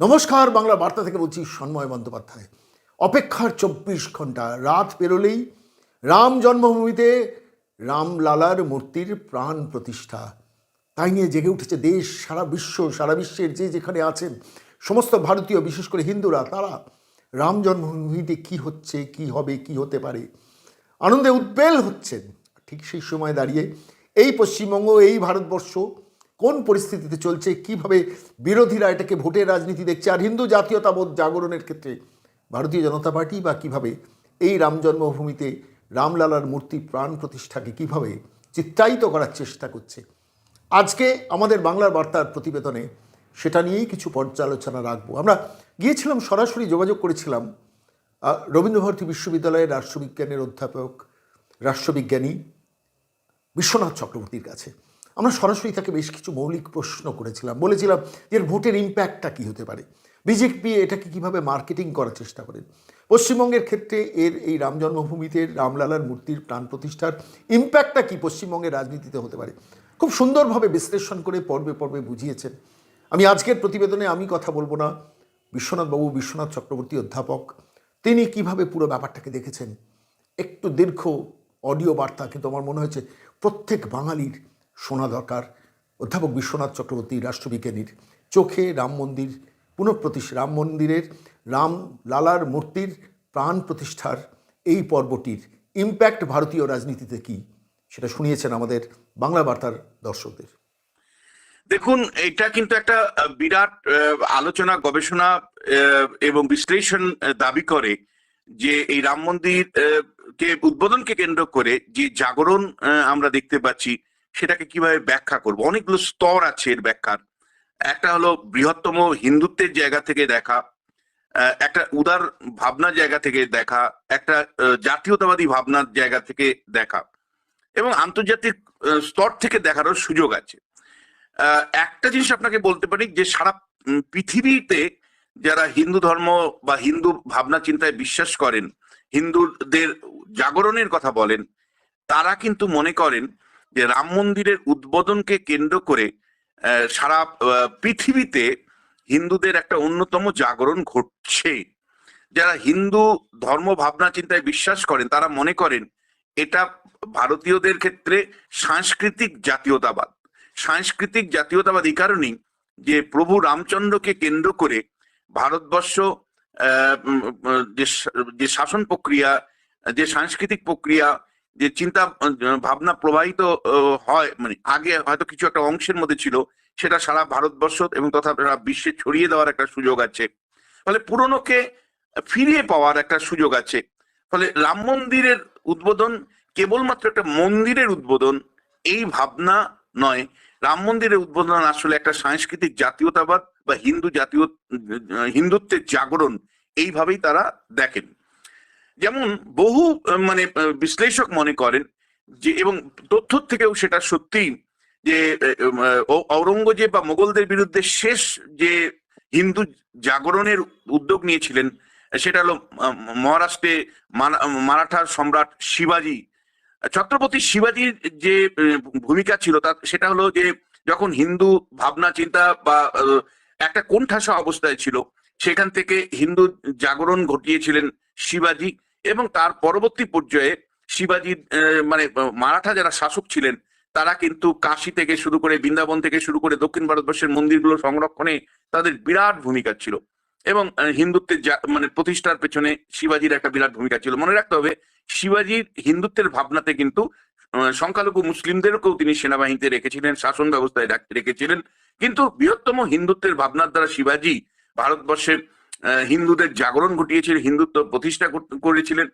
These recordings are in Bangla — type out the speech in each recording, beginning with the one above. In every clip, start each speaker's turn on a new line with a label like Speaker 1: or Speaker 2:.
Speaker 1: নমস্কার, বাংলা বার্তা থেকে বলছি সন্ময় বন্দ্যোপাধ্যায়। অপেক্ষার চব্বিশ ঘণ্টা, রাত পেরোলেই রাম জন্মভূমিতে রামলালার মূর্তির প্রাণ প্রতিষ্ঠা। তাই নিয়ে জেগে উঠেছে দেশ, সারা বিশ্ব, সারা বিশ্বের যে যেখানে আছেন, সমস্ত ভারতীয়, বিশেষ করে হিন্দুরা, তারা রাম জন্মভূমিতে কি হচ্ছে, কি হবে, কি হতে পারে? আনন্দে উদ্বেল হচ্ছেন। ঠিক সেই সময় দাঁড়িয়ে এই পশ্চিমবঙ্গ, এই ভারতবর্ষ কোন পরিস্থিতিতে চলছে, কীভাবে বিরোধীরা এটাকে ভোটের রাজনীতি দেখছে, আর হিন্দু জাতীয়তাবোধ জাগরণের ক্ষেত্রে ভারতীয় জনতা পার্টি বা কীভাবে এই রাম জন্মভূমিতে রামলালার মূর্তি প্রাণ প্রতিষ্ঠাকে কীভাবে চিত্রায়িত করার চেষ্টা করছে। আজকে আমাদের বাংলার বার্তার প্রতিবেদনে সেটা নিয়েই কিছু পর্যালোচনা রাখব। আমরা গিয়েছিলাম, সরাসরি যোগাযোগ করেছিলাম রবীন্দ্রভারতী বিশ্ববিদ্যালয়ের রাষ্ট্রবিজ্ঞানের অধ্যাপক, রাষ্ট্রবিজ্ঞানী বিশ্বনাথ চক্রবর্তীর কাছে। আমরা সরাসরি তাকে বেশ কিছু মৌলিক প্রশ্ন করেছিলাম। বলেছিলাম এর ভোটের ইম্প্যাক্টটা কী হতে পারে? বিজেপি এটাকে কীভাবে মার্কেটিং করার চেষ্টা করেন? পশ্চিমবঙ্গের ক্ষেত্রে এর এই রাম জন্মভূমিতে রামলালার মূর্তির প্রাণ প্রতিষ্ঠার ইম্প্যাক্টটা কি পশ্চিমবঙ্গের রাজনীতিতে হতে পারে? খুব সুন্দরভাবে বিশ্লেষণ করে পর্বে পর্বে বুঝিয়েছেন। আমি আজকের প্রতিবেদনে আমি কথা বলব না। বিশ্বনাথবাবু, বিশ্বনাথ চক্রবর্তী অধ্যাপক, তিনি কীভাবে পুরো ব্যাপারটাকে দেখেছেন? একটু দীর্ঘ অডিও বার্তা, কিন্তু আমার মনে হয়েছে প্রত্যেক বাঙালির শোনা দরকার। অধ্যাপক বিশ্বনাথ চক্রবর্তী রাষ্ট্রবিজ্ঞানীর চোখে রাম মন্দির পুনঃপ্রতিষ্ঠা রাম মন্দিরের, রাম লালার মূর্তির প্রাণ প্রতিষ্ঠার এই পর্বটির ইম্প্যাক্ট ভারতীয় রাজনীতিতে কি? সেটা শুনিয়েছেন আমাদের বাংলা বার্তার দর্শকদের।
Speaker 2: দেখুন, এটা কিন্তু একটা বিরাট আলোচনা, গবেষণা এবং বিশ্লেষণ দাবি করে যে এই রাম মন্দির কে উদ্বোধনকে কেন্দ্র করে যে জাগরণ আমরা দেখতে পাচ্ছি সেটাকে কীভাবে ব্যাখ্যা করব? অনেকগুলো স্তর আছে এর ব্যাখ্যার একটা হলো বৃহত্তম হিন্দুত্বের জায়গা থেকে দেখা একটা উদার ভাবনার জায়গা থেকে দেখা, একটা জাতীয়তাবাদী ভাবনার জায়গা থেকে দেখা এবং আন্তর্জাতিক স্তর থেকে দেখারও সুযোগ আছে। একটা জিনিস আপনাকে বলতে পারি যে সারা পৃথিবীতে যারা হিন্দু ধর্ম বা হিন্দু ভাবনা চিন্তায় বিশ্বাস করেন, হিন্দুদের জাগরণের কথা বলেন, তারা কিন্তু মনে করেন যে রাম মন্দিরের উদ্বোধনকে কেন্দ্র করে সারা পৃথিবীতে হিন্দুদের একটা অন্যতম জাগরণ ঘটছে। যারা হিন্দু ধর্ম ভাবনা চিন্তায় বিশ্বাস করেন, তারা মনে করেন এটা ভারতীয়দের ক্ষেত্রে সাংস্কৃতিক জাতীয়তাবাদ। সাংস্কৃতিক জাতীয়তাবাদ এই কারণেই যে প্রভু রামচন্দ্রকে কেন্দ্র করে ভারতবর্ষ যে শাসন প্রক্রিয়া, যে সাংস্কৃতিক প্রক্রিয়া যে চিন্তা ভাবনা প্রবাহিত হয় মানে আগে হয়তো কিছু একটা অংশের মধ্যে ছিল, সেটা সারা ভারতবর্ষ এবং তথা সারা বিশ্বে ছড়িয়ে দেওয়ার একটা সুযোগ আছে। ফলে পুরনোকে ফিরিয়ে পাওয়ার একটা সুযোগ আছে। ফলে রাম মন্দিরের উদ্বোধন, কেবলমাত্র একটা মন্দিরের উদ্বোধন, এই ভাবনা নয়। রাম মন্দিরের উদ্বোধন আসলে একটা সাংস্কৃতিক জাতীয়তাবাদ বা হিন্দু জাতীয় হিন্দুত্বের জাগরণ, এইভাবেই তারা দেখেন। যেমন বহু মানে বিশ্লেষক মনে করেন যে, এবং তথ্য থেকেও সেটা সত্যি যে ঔরঙ্গজেব বা মোগলদের বিরুদ্ধে শেষ যে হিন্দু জাগরণের উদ্যোগ নিয়েছিলেন, সেটা হলো মহারাষ্ট্রে মারা- মারাঠা সম্রাট শিবাজী। ছত্রপতি শিবাজীর যে ভূমিকা ছিল, তা, সেটা হলো যে, যখন হিন্দু ভাবনা, চিন্তা বা একটা কোণঠাসা অবস্থায় ছিল, সেখান থেকে হিন্দু জাগরণ ঘটিয়েছিলেন শিবাজী। এবং তার পরবর্তী পর্যায়ে শিবাজীর মানে মারাঠা যারা শাসক ছিলেন, তারা কিন্তু কাশী থেকে শুরু করে বৃন্দাবন থেকে শুরু করে দক্ষিণ ভারতবর্ষের মন্দিরগুলো সংরক্ষণে তাদের বিরাট ভূমিকা ছিল। এবং হিন্দুত্বের মানে প্রতিষ্ঠার পেছনে শিবাজীর একটা বিরাট ভূমিকা ছিল। মনে রাখতে হবে, শিবাজীর হিন্দুত্বের ভাবনাতে কিন্তু সংখ্যালঘু মুসলিমদেরকেও তিনি সেনাবাহিনীতে রেখেছিলেন, শাসন ব্যবস্থায় রাখ- রেখেছিলেন। কিন্তু বৃহত্তম হিন্দুত্বের ভাবনার দ্বারা শিবাজী ভারতবর্ষের হিন্দুদের জাগরণ ঘটিয়েছিলেন হিন্দুত্ব প্রতিষ্ঠা করেছিলেন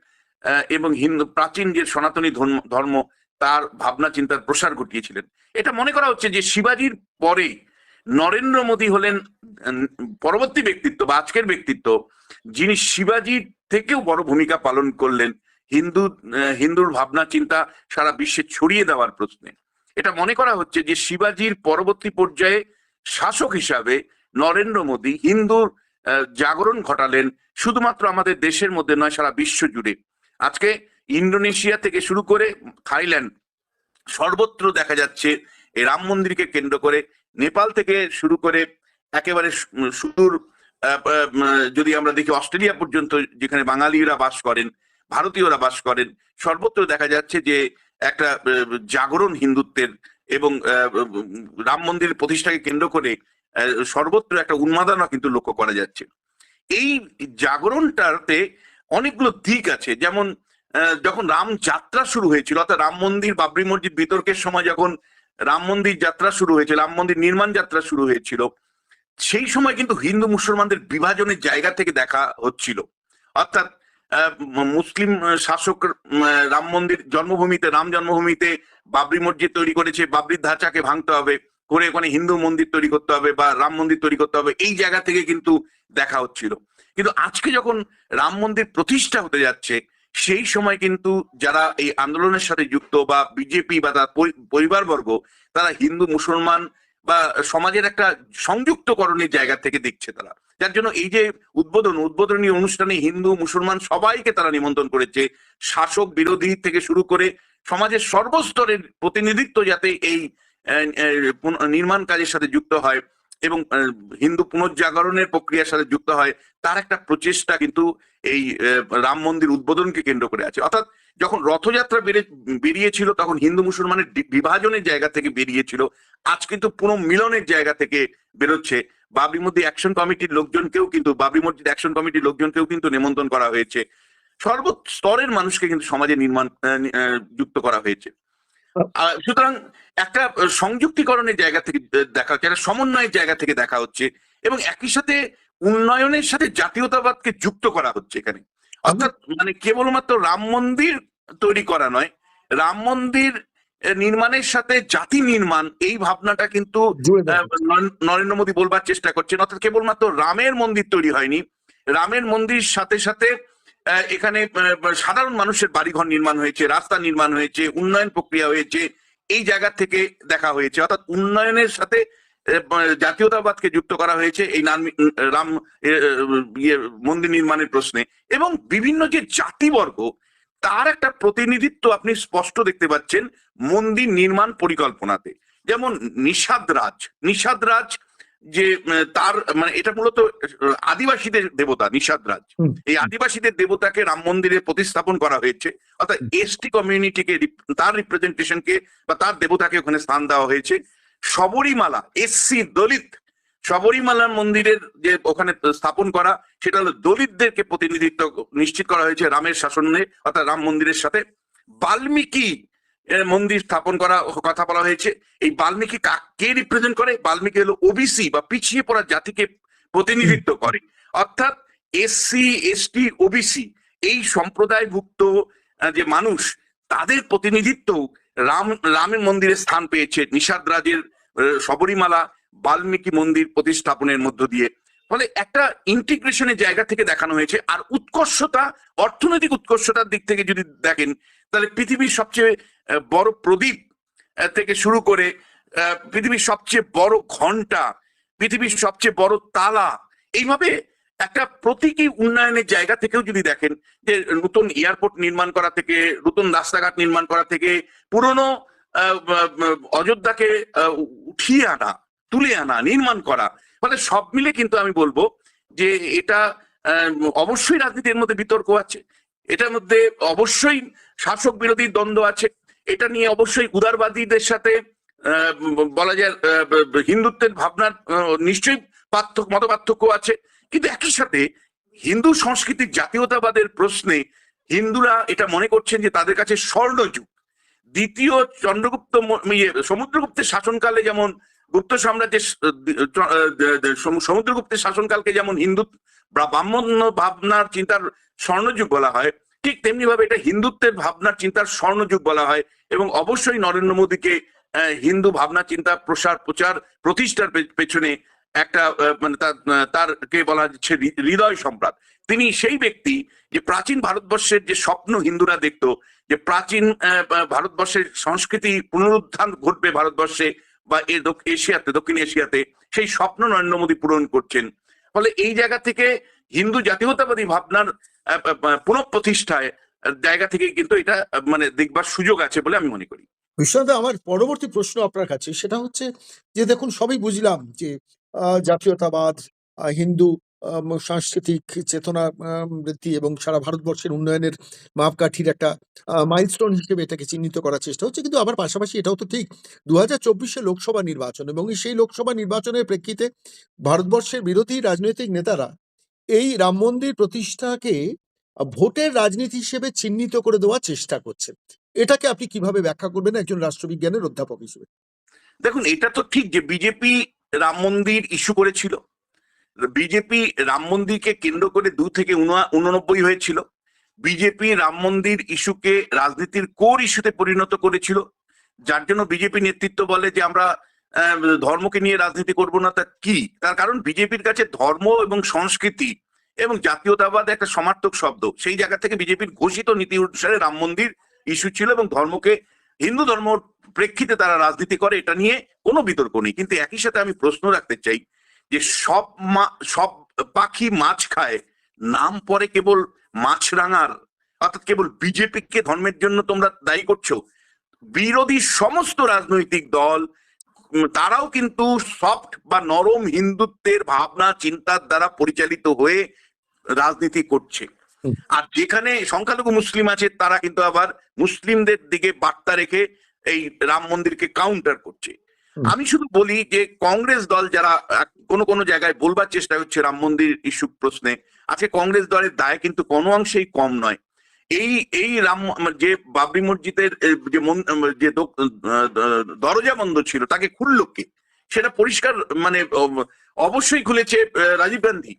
Speaker 2: এবং হিন্দু প্রাচীন যে সনাতনী ধর্ম তার ভাবনা চিন্তার প্রসার ঘটিয়েছিলেন। এটা মনে করা হচ্ছে যে শিবাজীর পরে নরেন্দ্র মোদী হলেন পরবর্তী ব্যক্তিত্ব বা আজকের ব্যক্তিত্ব, যিনি শিবাজির থেকেও বড় ভূমিকা পালন করলেন হিন্দু হিন্দুর ভাবনা চিন্তা সারা বিশ্বে ছড়িয়ে দেওয়ার প্রশ্নে। এটা মনে করা হচ্ছে যে শিবাজির পরবর্তী পর্যায়ে শাসক হিসাবে নরেন্দ্র মোদী হিন্দুর জাগরণ ঘটালেন শুধুমাত্র আমাদের দেশের মধ্যে নয়, সারা বিশ্ব জুড়ে। আজকে ইন্দোনেশিয়া থেকে শুরু করে থাইল্যান্ড সর্বত্র দেখা যাচ্ছে এই রাম মন্দিরকে কেন্দ্র করে। নেপাল থেকে শুরু করে একেবারে সুদূর যদি আমরা দেখি অস্ট্রেলিয়া পর্যন্ত যেখানে বাঙালিরা বাস করেন, ভারতীয়রা বাস করেন, সর্বত্র দেখা যাচ্ছে যে একটা জাগরণ হিন্দুত্বের এবং রাম মন্দির প্রতিষ্ঠাকে কেন্দ্র করে সর্বত্র একটা উন্মাদনা কিন্তু লক্ষ্য করা যাচ্ছে। এই জাগরণটাতে অনেকগুলো দিক আছে। যেমন যখন রাম যাত্রা শুরু হয়েছিল, অর্থাৎ রাম মন্দির, বাবরি মসজিদ, বিতর্কের সময় যখন রাম মন্দির যাত্রা শুরু হয়েছিল, রাম মন্দির নির্মাণ যাত্রা শুরু হয়েছিল, সেই সময় কিন্তু হিন্দু মুসলমানদের বিভাজনের জায়গা থেকে দেখা হচ্ছিল। অর্থাৎ মুসলিম শাসক রাম মন্দির জন্মভূমিতে, রাম জন্মভূমিতে বাবরি মসজিদ তৈরি করেছে, বাবরির ধাঁচাকে ভাঙতে হবে। করে ওখানে হিন্দু মন্দির তৈরি করতে হবে বা রাম মন্দির তৈরি করতে হবে, এই জায়গা থেকে কিন্তু দেখা হচ্ছিল। কিন্তু আজকে যখন রাম মন্দির প্রতিষ্ঠা হতে যাচ্ছে, সেই সময় কিন্তু যারা এই আন্দোলনের সাথে যুক্ত বা বিজেপি বা তার পরিবারবর্গ, তারা হিন্দু, মুসলমান বা সমাজের একটা সংযুক্তকরণের জায়গা থেকে দেখছে তারা। যার জন্য এই যে উদ্বোধন, উদ্বোধনী অনুষ্ঠানে হিন্দু, মুসলমান সবাইকে তারা নিমন্ত্রণ করেছে। শাসক বিরোধী থেকে শুরু করে সমাজের সর্বস্তরের প্রতিনিধিত্ব যাতে এই নির্মাণ কাজের সাথে যুক্ত হয় এবং হিন্দু পুনর্জাগরণের প্রক্রিয়ার সাথে যুক্ত হয়, তার একটা প্রচেষ্টা কিন্তু এই রাম মন্দির উদ্বোধনকে কেন্দ্র করে আছে। অর্থাৎ যখন রথযাত্রা বেরিয়েছিল, তখন হিন্দু মুসলমানের বিভাজনের জায়গা থেকে বেরিয়েছিল। আজ কিন্তু পুরো মিলনের জায়গা থেকে বেরোচ্ছে। বাবরি মসজিদ অ্যাকশন কমিটির লোকজনকেও কিন্তু, বাবরি মসজিদ অ্যাকশন কমিটির লোকজনকেও কিন্তু নিমন্ত্রণ করা হয়েছে। সর্ব স্তরের মানুষকে কিন্তু সমাজে নির্মাণ যুক্ত করা হয়েছে। সুতরাং একটা সংযুক্তিকরণের জায়গা থেকে দেখা হচ্ছে একটা সমন্বয়ের জায়গা থেকে দেখা হচ্ছে এবং একই সাথে উন্নয়নের সাথে জাতীয়তাবাদকে যুক্ত করা হচ্ছে এখানে। অর্থাৎ মানে কেবলমাত্র রাম মন্দির তৈরি করা নয় রাম মন্দির নির্মাণের সাথে জাতি নির্মাণ এই ভাবনাটা কিন্তু নরেন্দ্র মোদী বলবার চেষ্টা করছেন অর্থাৎ কেবলমাত্র রামের মন্দির তৈরি হয়নি। রামের মন্দির সাথে সাথে এখানে সাধারণ মানুষের বাড়িঘর নির্মাণ হয়েছে, রাস্তা নির্মাণ হয়েছে, উন্নয়ন প্রক্রিয়া হয়েছে, এই জায়গা থেকে দেখা হয়েছে। অর্থাৎ উন্নয়নের সাথে জাতীয়তাবাদকে যুক্ত করা হয়েছে এই রাম ইয়ে মন্দির নির্মাণের প্রশ্নে। এবং বিভিন্ন যে জাতিবর্গ, তার একটা প্রতিনিধিত্ব আপনি স্পষ্ট দেখতে পাচ্ছেন মন্দির নির্মাণ পরিকল্পনাতে। যেমন নিষাদ রাজ নিষাদ রাজ যে তার মানে এটা মূলত আদিবাসীদের দেবতা নিষাদ রাজ। এই আদিবাসীদের দেবতাকে রাম মন্দিরে প্রতিস্থাপন করা হয়েছে। অর্থাৎ এসটি কমিউনিটিকে তার রিপ্রেজেন্টেশনকে বা তার দেবতাকে ওখানে স্থান দেওয়া হয়েছে। শবরীমালা এসসি দলিত শবরীমালার মন্দিরের যে ওখানে স্থাপন করা সেটা হলো দলিতদেরকে প্রতিনিধিত্ব নিশ্চিত করা হয়েছে রামের শাসনে অর্থাৎ রাম মন্দিরের সাথে। বাল্মীকি মন্দির স্থাপন করা কথা বলা হয়েছে। এই বাল্মীকি কা- কে রিপ্রেজেন্ট করে? বাল্মীকি হলো ওবিসি বা পিছিয়ে পড়া জাতিকে প্রতিনিধিত্ব করে। অর্থাৎ এসসি এসটি ওবিসি এই সম্প্রদায়ভুক্ত যে মানুষ তাদের প্রতিনিধিত্ব রাম রামের মন্দিরে স্থান পেয়েছে। নিষাদ রাজের শবরীমালা বাল্মীকি মন্দির প্রতিস্থাপনের মধ্য দিয়ে। ফলে একটা ইন্টিগ্রেশনের জায়গা থেকে দেখানো হয়েছে। আর উৎকর্ষতা অর্থনৈতিক উৎকর্ষতার দিক থেকে যদি দেখেন তাহলে পৃথিবীর সবচেয়ে বড় প্রদীপ থেকে শুরু করে পৃথিবীর সবচেয়ে বড় ঘণ্টা, পৃথিবীর সবচেয়ে বড় তালা, এইভাবে একটা প্রতীকী উন্নয়নের জায়গা থেকেও যদি দেখেন যে নতুন এয়ারপোর্ট নির্মাণ করা থেকে, নতুন রাস্তাঘাট নির্মাণ করা থেকে, পুরনো অযোধ্যাকে উঠিয়ে আনা, তুলে আনা, নির্মাণ করা, ফলে সব মিলে কিন্তু আমি বলব যে এটা অবশ্যই রাজনীতির মধ্যে বিতর্ক আছে, এটার মধ্যে অবশ্যই শাসক বিরোধী দ্বন্দ্ব আছে এটা নিয়ে অবশ্যই উদারবাদীদের সাথে বলা যায় হিন্দুত্বের ভাবনার নিশ্চয়ই পার্থক্য মত পার্থক্য আছে। কিন্তু একই সাথে হিন্দু সংস্কৃতির জাতীয়তাবাদের প্রশ্নে হিন্দুরা এটা মনে করছেন যে তাদের কাছে স্বর্ণযুগ। দ্বিতীয় চন্দ্রগুপ্ত ইয়ে, সমুদ্রগুপ্তের শাসনকালে যেমন গুপ্ত সাম্রাজ্যের সমুদ্রগুপ্তের শাসনকালকে যেমন হিন্দু ব্রাহ্মণ্য ভাবনার চিন্তার স্বর্ণযুগ বলা হয় ঠিক তেমনি ভাবে এটা হিন্দুত্বের ভাবনা চিন্তার স্বর্ণযুগ বলা হয় এবং অবশ্যই নরেন্দ্র মোদীকে হিন্দু ভাবনা চিন্তা প্রসার প্রচার প্রতিষ্ঠার পেছনে একটা মানে তার কে বলা হচ্ছে হৃদয় সম্রাট। তিনি সেই ব্যক্তি যে প্রাচীন ভারতবর্ষের যে স্বপ্ন হিন্দুরা দেখতো, যে প্রাচীন ভারতবর্ষের সংস্কৃতি পুনরুত্থান ঘটবে ভারতবর্ষে বা এ এশিয়াতে, দক্ষিণ এশিয়াতে, সেই স্বপ্ন নরেন্দ্র মোদী পূরণ করছেন। ফলে এই জায়গা থেকে হিন্দু জাতীয়তাবাদী ভাবনার পুনঃপ্রতিষ্ঠায় জায়গা থেকে কিন্তু এটা মানে দেখবার সুযোগ আছে বলে আমি মনে করি।
Speaker 3: বিশ্বনাথ, আমার পরবর্তী প্রশ্ন আপনার কাছে, সেটা হচ্ছে যে দেখুন, সবই বুঝলাম যে জাতীয়তাবাদ হিন্দু সাংস্কৃতিক চেতনা বৃদ্ধি এবং সারা ভারতবর্ষের উন্নয়নের মাপকাঠির একটা মাইলস্টোন হিসেবে এটাকে চিহ্নিত করার চেষ্টা হচ্ছে। কিন্তু আবার পাশাপাশি এটাও তো ঠিক দু হাজার লোকসভা নির্বাচন এবং সেই লোকসভা নির্বাচনের প্রেক্ষিতে ভারতবর্ষের বিরোধী রাজনৈতিক নেতারা এই রাম মন্দির প্রতিষ্ঠাকে ভোটের রাজনীতি হিসেবে চিহ্নিত করে দেওয়ার চেষ্টা করছে। এটাকে আপনি কীভাবে ব্যাখ্যা করবেন একজন রাষ্ট্রবিজ্ঞানের অধ্যাপক হিসেবে?
Speaker 2: দেখুন, এটা তো ঠিক যে বিজেপি রাম মন্দির ইস্যু করেছিল। বিজেপি রাম মন্দিরকে কেন্দ্র করে দু থেকে উননব্বই হয়েছিল। বিজেপি রাম মন্দির ইস্যুকে রাজনীতির কোর ইস্যুতে পরিণত করেছিল। যার জন্য বিজেপি নেতৃত্ব বলে যে আমরা ধর্মকে নিয়ে রাজনীতি করব না, তা কি? তার কারণ বিজেপির কাছে ধর্ম এবং সংস্কৃতি এবং জাতীয়তাবাদ একটা সমার্থক শব্দ। সেই জায়গা থেকে বিজেপির ঘোষিত নীতি অনুসারে রাম মন্দির ইস্যু ছিল এবং ধর্মকে, হিন্দু ধর্ম প্রেক্ষিতে তারা রাজনীতি করে, এটা নিয়ে কোনো বিতর্ক নেই। কিন্তু একই সাথে আমি প্রশ্ন রাখতে চাই যে সব মা- সব পাখি মাছ খায়, নাম পরে কেবল মাছরাঙার, অর্থাৎ কেবল বিজেপিকে ধর্মের জন্য তোমরা দায়ী করছ। বিরোধী সমস্ত রাজনৈতিক দল তারাও কিন্তু সফট বা নরম হিন্দুত্বের ভাবনা চিন্তার দ্বারা পরিচালিত হয়ে রাজনীতি করছে। আর যেখানে সংখ্যালঘু মুসলিম আছে তারা কিন্তু আবার মুসলিমদের দিকে বার্তা রেখে এই রাম মন্দিরকে কাউন্টার করছে। আমি শুধু বলি যে কংগ্রেস দল যারা কোন কোনো জায়গায় বলবার চেষ্টা হচ্ছে রাম মন্দির ইস্যু প্রশ্নে আজকে কংগ্রেস দলের দায় কিন্তু কোনো অংশেই কম নয়। এই এই রাম যে বাবরি মসজিদের যে মন- যে দরজা বন্ধ ছিল তাকে খুললো কে? সেটা পরিষ্কার মানে অবশ্যই খুলেছে রাজীব গান্ধী।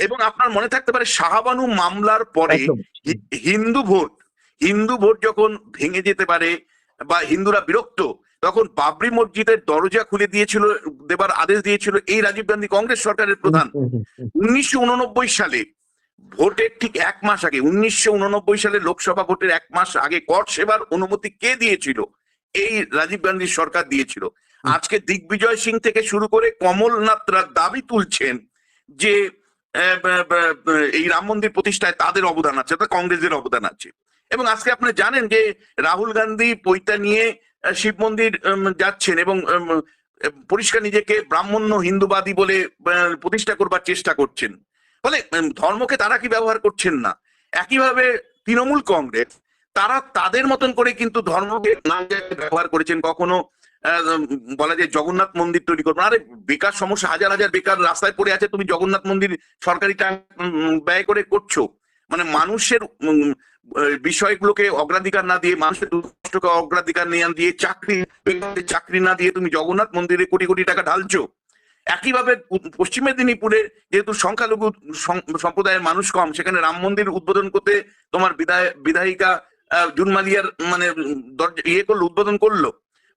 Speaker 2: এবং আপনার মনে থাকতে পারে শাহাবানু মামলার পরে হিন্দু ভোট হিন্দু ভোট যখন ভেঙে যেতে পারে বা হিন্দুরা বিরক্ত তখন বাবরি মসজিদের দরজা খুলে দিয়েছিল দেবার আদেশ দিয়েছিল এই রাজীব গান্ধী কংগ্রেস সরকারের প্রধান। উনিশশো উননব্বই সালে ভোটের ঠিক এক মাস আগে উনিশশো উননব্বই সালে লোকসভা ভোটের এক মাস আগে কর সেবার অনুমতি কে দিয়েছিল? এই রাজীব গান্ধীর সরকার দিয়েছিল। আজকে দিগ্বিজয় সিং থেকে শুরু করে কমলনাথরা দাবি তুলছেন যে এই রাম মন্দির প্রতিষ্ঠায় তাদের অবদান আছে অর্থাৎ কংগ্রেসের অবদান আছে। এবং আজকে আপনি জানেন যে রাহুল গান্ধী পৈতা নিয়ে শিব মন্দির যাচ্ছেন এবং পরিষ্কার নিজেকে ব্রাহ্মণ্য হিন্দুবাদী বলে প্রতিষ্ঠা করবার চেষ্টা করছেন। ফলে ধর্মকে তারা কি ব্যবহার করছেন না? একইভাবে তৃণমূল কংগ্রেস, তারা তাদের মতন করে কিন্তু ধর্মকে নাম ব্যবহার করেছেন, কখনো বলা যায় জগন্নাথ মন্দির তৈরি করব আরে, বেকার সমস্যা, হাজার হাজার বেকার রাস্তায় পড়ে আছে, তুমি জগন্নাথ মন্দির সরকারি ব্যয় করে করছ। মানে মানুষের বিষয়গুলোকে অগ্রাধিকার না দিয়ে, মানুষের দুষ্টকে অগ্রাধিকার না দিয়ে চাকরি চাকরি না দিয়ে তুমি জগন্নাথ মন্দিরে কোটি কোটি টাকা ঢালছো। একইভাবে পশ্চিম মেদিনীপুরে যেহেতু সংখ্যালঘু সম্প্রদায়ের মানুষ কম, সেখানে রাম মন্দির উদ্বোধন করতে তোমার বিধায় বিধায়িকা জুনমালিয়ার মানে ইয়ে করল, উদ্বোধন করল।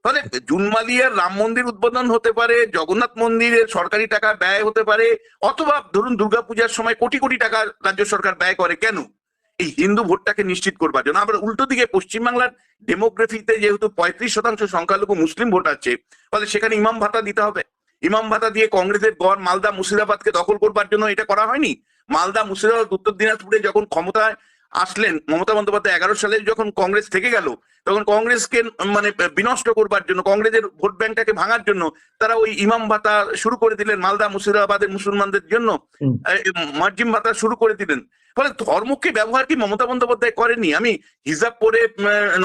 Speaker 2: ফলে জুনমালিয়ার রাম মন্দির উদ্বোধন হতে পারে, জগন্নাথ মন্দিরের সরকারি টাকা ব্যয় হতে পারে, অথবা ধরুন দুর্গাপূজার সময় কোটি কোটি টাকা রাজ্য সরকার ব্যয় করে, কেন? এই হিন্দু ভোটটাকে নিশ্চিত করবার জন্য। আবার উল্টো দিকে পশ্চিমবাংলার ডেমোগ্রাফিতে যেহেতু পঁয়ত্রিশ শতাংশ সংখ্যালঘু মুসলিম ভোট আছে, ফলে সেখানে ইমাম ভাতা দিতে হবে। ইমাম ভাতা দিয়ে কংগ্রেসের গড় মালদা মুর্শিদাবাদকে দখল করবার জন্য এটা করা হয়নি? মালদা, মুর্শিদাবাদ, উত্তর দিনাজপুরে যখন ক্ষমতায় আসলেন মমতা বন্দ্যোপাধ্যায় এগারো সালে যখন কংগ্রেস থেকে গেল তখন কংগ্রেসকে মানে বিনষ্ট করবার জন্য কংগ্রেসের ভোট ব্যাংকটাকে ভাঙার জন্য তারা ওই ইমাম ভাতা শুরু করে দিলেন মালদা মুর্শিদাবাদের মুসলমানদের জন্য। মার্জিম ভাতা শুরু করে দিলেন। ফলে ধর্মকে ব্যবহার কি মমতা বন্দ্যোপাধ্যায় করেনি আমি হিজাব পরে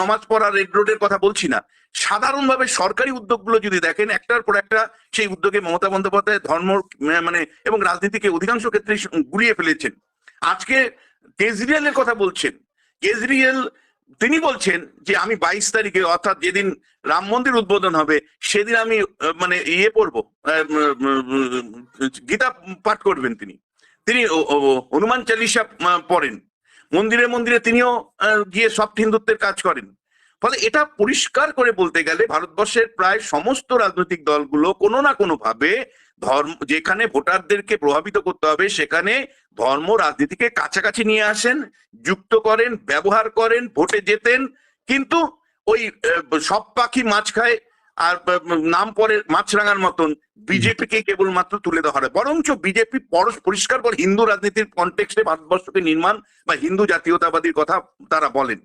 Speaker 2: নমাজ পড়া রেড রোডের কথা বলছি না। সাধারণভাবে সরকারি উদ্যোগগুলো যদি দেখেন একটার পর একটা সেই উদ্যোগে মমতা বন্দ্যোপাধ্যায় ধর্ম মানে এবং রাজনীতিকে অধিকাংশ ক্ষেত্রে গুলিয়ে ফেলেছেন। আজকে কেজরিওয়ালের কথা বলছেন। কেজরিওয়াল, তিনি বলছেন যে, আমি বাইশ তারিখে, অর্থাৎ যেদিন রাম মন্দির উদ্বোধন হবে, সেদিন আমি মানে ইয়ে পড়ব গীতা পাঠ করবেন তিনি। তিনি হনুমান চালিসা পড়েন। মন্দিরে মন্দিরে তিনিও গিয়ে সফট হিন্দুত্বের কাজ করেন। ফলে এটা পরিষ্কার করে বলতে গেলে, ভারতবর্ষের প্রায় সমস্ত রাজনৈতিক দলগুলো কোনো না কোনো ভাবে ধর্ম, যেখানে ভোটারদেরকে প্রভাবিত করতে হবে, সেখানে ধর্ম রাজনীতিকে কাছাকাছি নিয়ে আসেন, যুক্ত করেন, ব্যবহার করেন, ভোটে যেতেন কিন্তু ওই সব পাখি মাছ খায় আর নাম পরে মাছরাঙার মতন বিজেপিকে কেবলমাত্র তুলে দেওয়া হয়। বরঞ্চ বিজেপি পরশ, পরিষ্কার করে হিন্দু রাজনীতির কনটেক্সটে ভারতবর্ষকে নির্মাণ বা হিন্দু জাতীয়তাবাদীর কথা তারা বলেন।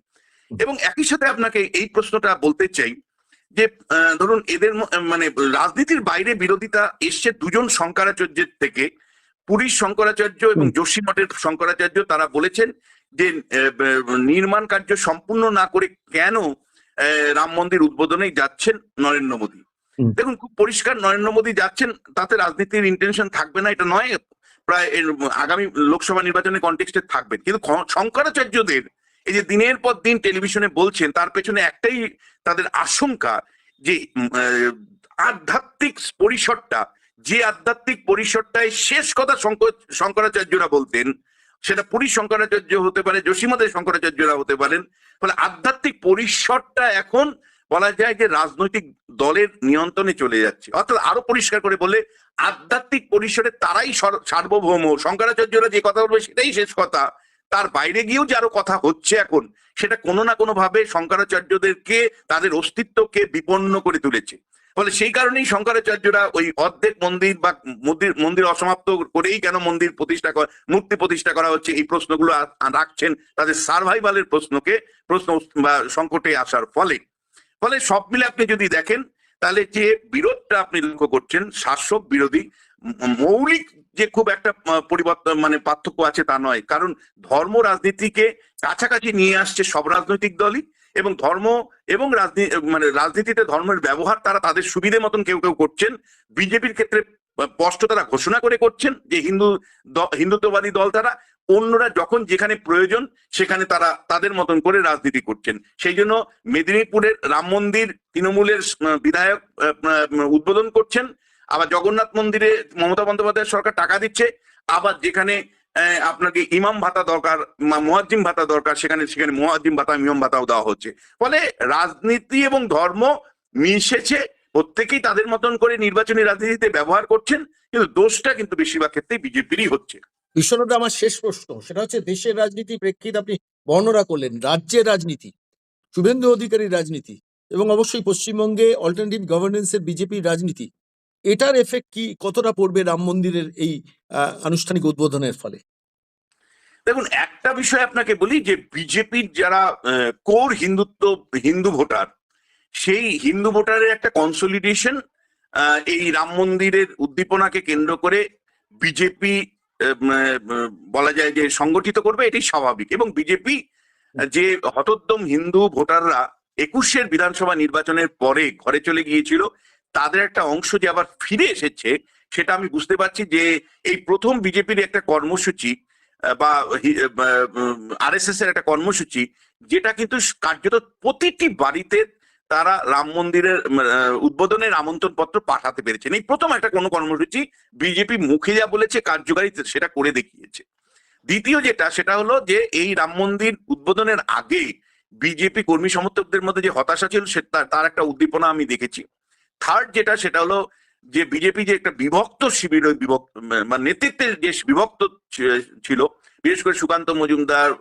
Speaker 2: এবং একই সাথে আপনাকে এই প্রশ্নটা বলতে চাই যে আহ, ধরুন এদের মানে রাজনীতির বাইরে বিরোধিতা এসছে দুজন শঙ্করাচার্যের থেকে। পুরীর শঙ্করাচার্য এবং। যোশী মঠের শঙ্করাচার্য তারা বলেছেন যে নির্মাণ কার্য সম্পূর্ণ না করে কেন আহ, রাম মন্দির উদ্বোধনে যাচ্ছেন নরেন্দ্র মোদী? দেখুন খুব পরিষ্কার নরেন্দ্র মোদী যাচ্ছেন তাতে রাজনীতির ইন্টেনশন থাকবে না এটা নয়। প্রায় আগামী লোকসভা নির্বাচনের কন্টেক্সটে থাকবেন কিন্তু শঙ্করাচার্যদের এই যে দিনের পর দিন টেলিভিশনে বলছেন, তার পেছনে একটাই তাদের আশঙ্কা যে আধ্যাত্মিক পরিসরটা, যে আধ্যাত্মিক পরিসরটায় শেষ কথা শঙ্করাচার্যরা বলতেন, সেটা পুরী শঙ্করাচার্য হতে পারে যোশীমদের শঙ্করাচার্যরা হতে পারেন, ফলে আধ্যাত্মিক পরিসরটা এখন বলা যায় যে রাজনৈতিক দলের নিয়ন্ত্রণে চলে যাচ্ছে। অর্থাৎ আরও পরিষ্কার করে বলে, আধ্যাত্মিক পরিসরে তারাই সর- সার্বভৌম। শঙ্করাচার্যরা যে কথা বলবে সেটাই শেষ কথা। তার বাইরে গিয়েও যে আরও কথা হচ্ছে এখন, সেটা কোনো না কোনো ভাবে শঙ্করাচার্যদেরকে, তাদের অস্তিত্বকে বিপন্ন করে তুলেছে। ফলে সেই কারণেই শঙ্করাচার্যরা ওই অর্ধেক মন্দির বা মন্দির মন্দির অসমাপ্ত করেই কেন মন্দির প্রতিষ্ঠা করা, মূর্তি প্রতিষ্ঠা করা হচ্ছে, এই প্রশ্নগুলো রাখছেন তাদের সার্ভাইভালের প্রশ্নকে, প্রশ্ন বা সংকটে আসার ফলে। ফলে সব মিলে আপনি যদি দেখেন, তাহলে যে বিরোধটা আপনি লক্ষ্য করছেন, শাসক বিরোধী মৌলিক যে খুব একটা পরিবর্তন মানে পার্থক্য আছে তা নয়। কারণ ধর্ম রাজনীতিকে কাছাকাছি নিয়ে আসছে সব রাজনৈতিক দলই এবং ধর্ম এবং রাজনীতি মানে রাজনীতিতে ধর্মের ব্যবহার তারা তাদের সুবিধে মতন কেউ কেউ করছেন। বিজেপির ক্ষেত্রে স্পষ্ট তারা ঘোষণা করে করছেন যে হিন্দু হিন্দুত্ববাদী দল তারা অন্যরা যখন যেখানে প্রয়োজন সেখানে তারা তাদের মতন করে রাজনীতি করছেন। সেই জন্য মেদিনীপুরের রাম মন্দির তৃণমূলের বিধায়ক উদ্বোধন করছেন। আবার জগন্নাথ মন্দিরে মমতা বন্দ্যোপাধ্যায় সরকার টাকা দিচ্ছে, আবার যেখানে আপনাকে ইমাম ভাতা দরকার মোয়াজ্জিম ভাতা দরকার, সেখানে সেখানে মোয়াজ্জিম ভাতা, ইমাম ভাতাও দেওয়া হচ্ছে। ফলে রাজনীতি এবং ধর্ম মিশেছে, প্রত্যেকেই তাদের মতন করে নির্বাচনী রাজনীতিতে ব্যবহার করছেন, কিন্তু দোষটা কিন্তু বেশিরভাগ ক্ষেত্রে বিজেপিরই হচ্ছে।
Speaker 3: বিশ্বনাথ আমার শেষ প্রশ্ন, সেটা হচ্ছে দেশের রাজনীতি প্রেক্ষিত আপনি বর্ণনা করলেন, রাজ্যের রাজনীতি, শুভেন্দু অধিকারীর রাজনীতি এবং অবশ্যই পশ্চিমবঙ্গে অল্টারনেটিভ গভর্নেন্সের বিজেপির রাজনীতি। এটার এফেক্ট কি? কতটা পড়বে রাম মন্দিরের এই আনুষ্ঠানিক উদ্বোধনের ফলে?
Speaker 2: দেখুন, একটা বিষয় আপনাকে বলি যে বিজেপির যারা কোর হিন্দুত্ব, হিন্দু ভোটার, সেই হিন্দু ভোটারের একটা কনসলিডেশন এই রাম মন্দিরের উদ্দীপনাকে কেন্দ্র করে বিজেপি বলা যায় যে সংগঠিত করবে, এটাই স্বাভাবিক। এবং বিজেপি, যে হতোদ্যম হিন্দু ভোটাররা, একুশের বিধানসভা নির্বাচনের পরে ঘরে চলে গিয়েছিল তাদের একটা অংশ যে আবার ফিরে এসেছে, সেটা আমি বুঝতে পারছি যে এই প্রথম বিজেপির একটা কর্মসূচি বা আরএসএস এর একটা কর্মসূচি, যেটা কিন্তু কার্যত প্রতিটি বাড়িতে তারা রাম মন্দিরের উদ্বোধনের আমন্ত্রণ পত্র পাঠাতে পেরেছেন। এই প্রথম একটা কোনো কর্মসূচি বিজেপি মুখে যা বলেছে কার্যকারী সেটা করে দেখিয়েছে। দ্বিতীয় যেটা, সেটা হলো যে এই রাম মন্দির উদ্বোধনের আগে বিজেপি কর্মী সমর্থকদের মধ্যে যে হতাশা ছিল, সে তার একটা উদ্দীপনা আমি দেখেছি। থার্ড যেটা, সেটা হলো যে বিজেপি যে একটা বিভক্ত শিবির, ওই বিভক্ত মানে নেতৃত্বের যে বিভক্ত ছিল, বিশেষ করে সুকান্ত মজুমদার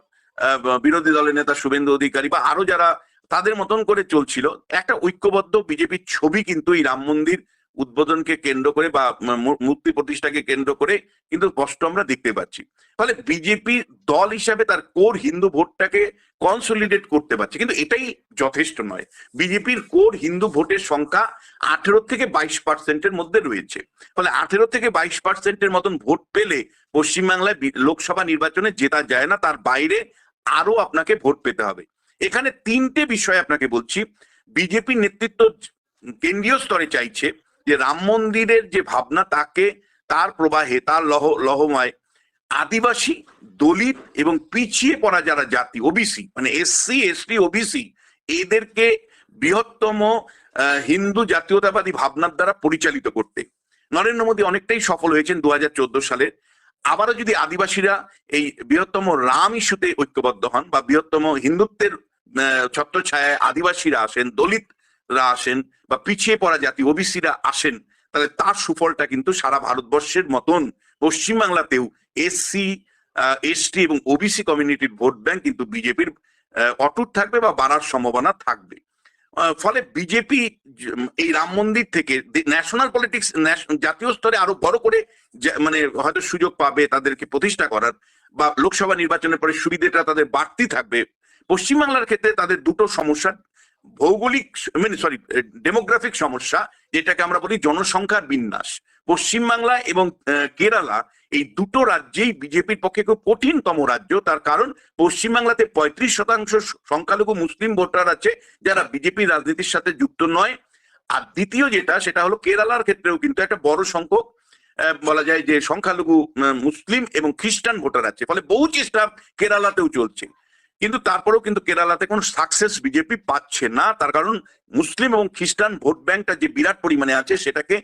Speaker 2: বিরোধী দলের নেতা শুভেন্দু অধিকারী বা আরও যারা তাদের মতন করে চলছিল, একটা ঐক্যবদ্ধ বিজেপির ছবি কিন্তু এই রাম মন্দির উদ্বোধনকে কেন্দ্র করে বা মূ- মূর্তি প্রতিষ্ঠাকে কেন্দ্র করে কিন্তু স্পষ্ট আমরা দেখতে পাচ্ছি। ফলে বিজেপি দল হিসাবে তার কোর হিন্দু ভোটটাকে কনসলিডেট করতে পারছে। কিন্তু এটাই যথেষ্ট নয়। বিজেপির কোর হিন্দু ভোটের সংখ্যা আঠেরো থেকে বাইশ পার্সেন্টের মধ্যে রয়েছে। ফলে আঠেরো থেকে বাইশ পার্সেন্টের মতন ভোট পেলে পশ্চিমবাংলায় লোকসভা নির্বাচনে জেতা যায় না, তার বাইরে আরও আপনাকে ভোট পেতে হবে। এখানে তিনটে বিষয় আপনাকে বলছি। বিজেপি নেতৃত্ব কেন্দ্রীয় স্তরে চাইছে যে রাম মন্দিরের যে ভাবনা তাকে, তার প্রবাহে, তার লহ, লহমায় আদিবাসী, দলিত এবং পিছিয়ে পড়া যারা জাতি ওবিসি মানে এসসি এসটি ওবিসি এদেরকে বৃহত্তম হিন্দু জাতীয়তাবাদী ভাবনার দ্বারা পরিচালিত করতে। নরেন্দ্র মোদী অনেকটাই সফল হয়েছেন দু হাজার চোদ্দ সালে আবারও যদি আদিবাসীরা এই বৃহত্তম রাম ইস্যুতে ঐক্যবদ্ধ হন বা বৃহত্তম হিন্দুত্বের ছত্রছায়ায় আদিবাসীরা আসেন দলিতরা আসেন বা পিছিয়ে পড়া জাতি ওবিসিরা আসেন, তাহলে তার সুফলটা কিন্তু সারা ভারতবর্ষের মতন। পশ্চিমবাংলাতেও এসসি এসটি এবং ওবিসি কমিউনিটির ভোট ব্যাংক কিন্তু বিজেপির অটুট থাকবে বা বাড়ার সম্ভাবনা থাকবে। ফলে বিজেপি এই রাম মন্দির থেকে ন্যাশনাল পলিটিক্স জাতীয় স্তরে আরও বড় করে মানে হয়তো সুযোগ পাবে তাদেরকে প্রতিষ্ঠা করার বা লোকসভা নির্বাচনের পরে সুবিধাটা তাদের বাড়তি থাকবে। পশ্চিমবাংলার ক্ষেত্রে তাদের দুটো সমস্যা ভৌগোলিক মানে সরি ডেমোগ্রাফিক সমস্যা, যেটাকে আমরা বলি জনসংখ্যার বিন্যাস। পশ্চিমবাংলা এবং কেরালা এই দুটো রাজ্যেই বিজেপির পক্ষে খুব কঠিনতম রাজ্য। তার কারণ, পশ্চিমবাংলাতে পঁয়ত্রিশ শতাংশ সংখ্যালঘু মুসলিম ভোটার আছে, যারা বিজেপি রাজনীতির সাথে যুক্ত নয়। আর দ্বিতীয় যেটা, সেটা হলো কেরালার ক্ষেত্রেও কিন্তু একটা বড় সংখ্যক বলা যায় যে সংখ্যালঘু মুসলিম এবং খ্রিস্টান ভোটার আছে। ফলে বহু চেষ্টা কেরালাতেও চলছে। কিন্তু তারপরেও কিন্তু কেরালাতে কোনো সাকসেস বিজেপি পাচ্ছে না। তার কারণ মুসলিম এবং খ্রিস্টান ভোট ব্যাংকটা যে বিরাট পরিমাণে আছে, সেটাকে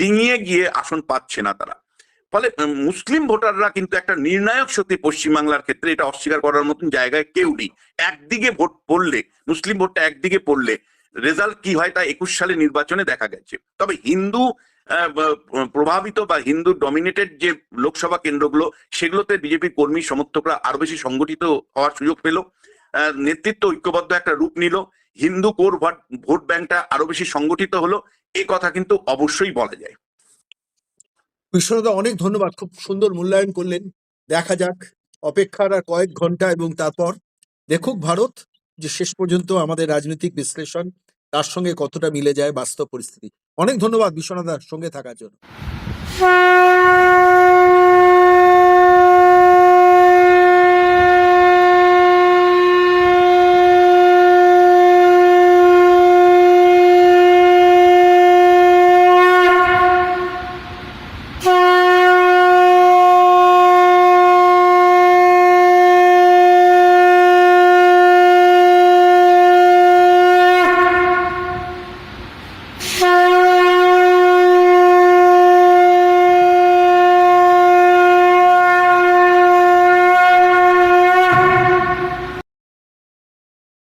Speaker 2: ডিঙিয়ে গিয়ে আসন পাচ্ছে না তারা। ফলে মুসলিম ভোটাররা কিন্তু একটা নির্ণায়ক শক্তি পশ্চিমবাংলার ক্ষেত্রে এটা অস্বীকার করার মতন জায়গায় কেউ নেই। একদিকে ভোট পড়লে, মুসলিম ভোটটা একদিকে পড়লে, রেজাল্ট কি হয় তা একুশ সালে নির্বাচনে দেখা গেছে। তবে হিন্দু প্রভাবিত বা হিন্দু ডমিনেটেড যে লোকসভা কেন্দ্রগুলো, সেগুলোতে বিজেপি কর্মী সমর্থকরা আরও বেশি সংগঠিত হওয়ার সুযোগ পেল। নেতৃত্ব ঐক্যবদ্ধ একটা রূপ নিল। হিন্দু কোর ভোট ভোট ব্যাংকটা আরও বেশি সংগঠিত হলো। এ কথা কিন্তু অবশ্যই বলা যায়।
Speaker 1: বিশ্বনাথ অনেক ধন্যবাদ। খুব সুন্দর মূল্যায়ন করলেন। দেখা যাক, অপেক্ষার আর কয়েক ঘণ্টা এবং তারপর দেখুক ভারত যে শেষ পর্যন্ত আমাদের রাজনৈতিক বিশ্লেষণ, তার সঙ্গে কতটা মিলে যায় বাস্তব পরিস্থিতি। অনেক ধন্যবাদ বিশ্বনাথ সঙ্গে থাকার জন্য।